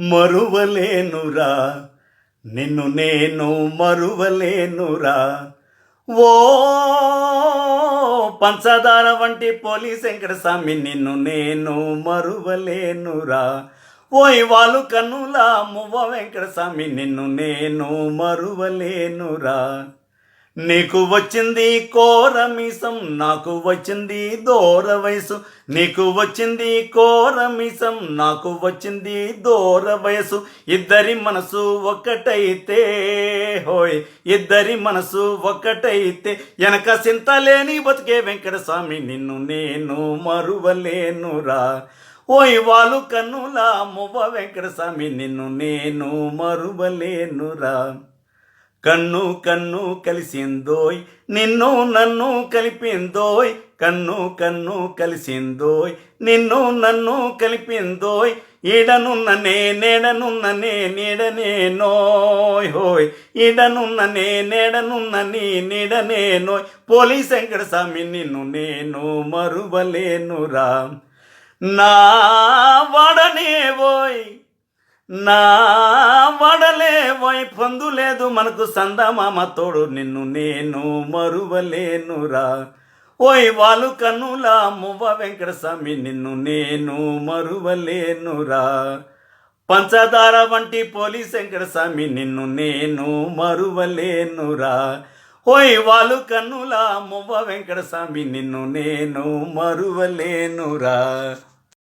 మరువలేనురా. నిన్ను నేను మరువలేనురా. ఓ పంచదార వంటి పోలీస్ వెంకటస్వామి నిన్ను నేను మరువలేనురా. ఓయ్ వాళ్ళు కన్నులా మువ్వ వెంకటస్వామి నిన్ను నేను మరువలేనురా. నీకు వచ్చింది కోరమిసం నాకు వచ్చింది దూర వయసు. నీకు వచ్చింది కోరమిసం నాకు వచ్చింది దూర వయసు. ఇద్దరి మనసు ఒక్కటైతే హోయ్ ఇద్దరి మనసు ఒక్కటైతే వెనక సింతలేని బతికే వెంకటస్వామి నిన్ను నేను మరువలేనురా. ఓయ్ వాళ్ళు కన్నులా మువ్వ వెంకటస్వామి నిన్ను నేను మరువలేనురా. కన్ను కన్ను కలిసిందోయ్ నిన్ను నన్ను కలిపిందోయ్ కన్ను కన్ను కలిసిందోయ్ నిన్ను నన్ను కలిపిందోయ్ ఈడనున్ననే నేడనున్ననే నీడనే నోయ్ హోయ్ ఈడనున్ననే నేడనున్నని నీడనేనోయ్ పోలీస్ వెంకట స్వామి నిన్ను నేను మరువలేనురా. నా వడనేవోయ్ నా వడలే పొందులేదు పొందు లేదు మనకు సందమామ తోడు నిన్ను నేను మరువలేనురా. ఓయ్ వాళ్ళు కన్నుల మువ్వ వెంకటస్వామి నిన్ను నేను మరువలేనురా. పంచదార వంటి పోలీస్ వెంకటస్వామి నిన్ను నేను మరువలేనురా. ఓయ్ వాళ్ళు కన్నుల మువ్వ వెంకటస్వామి నిన్ను నేను మరువలేనురా.